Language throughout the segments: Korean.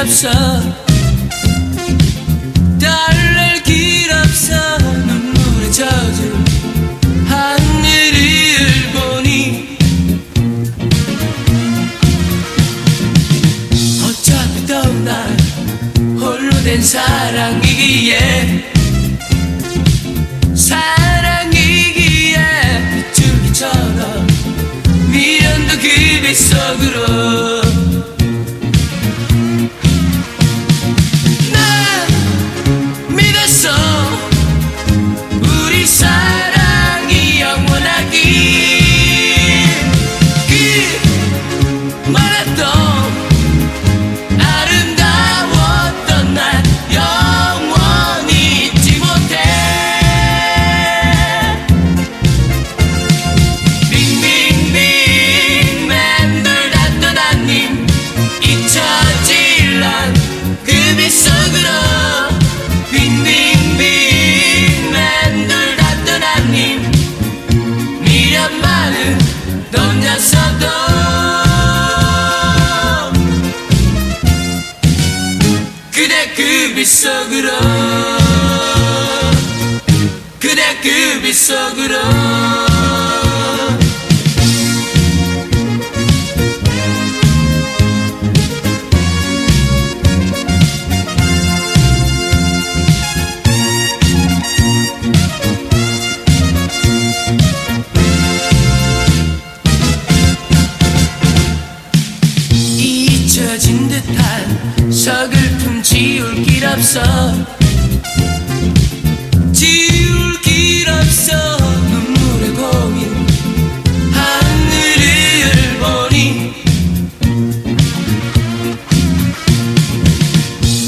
없어. 달랠 길 없어. 눈물에 젖은 하늘을 보니 어차피 더날 홀로 된 사랑이기에 사랑이기에 비둘기처럼 미련도 그 빛속으로. 그대 그 빗속으로 그대 그 빗속으로 없어. 지울 길 없어. 눈물에 고인 하늘을 보니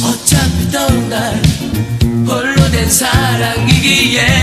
어차피 떠날 홀로 된 사랑이기에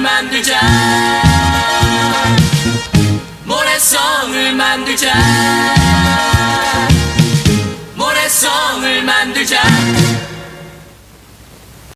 만들자. 모래성을 만들자.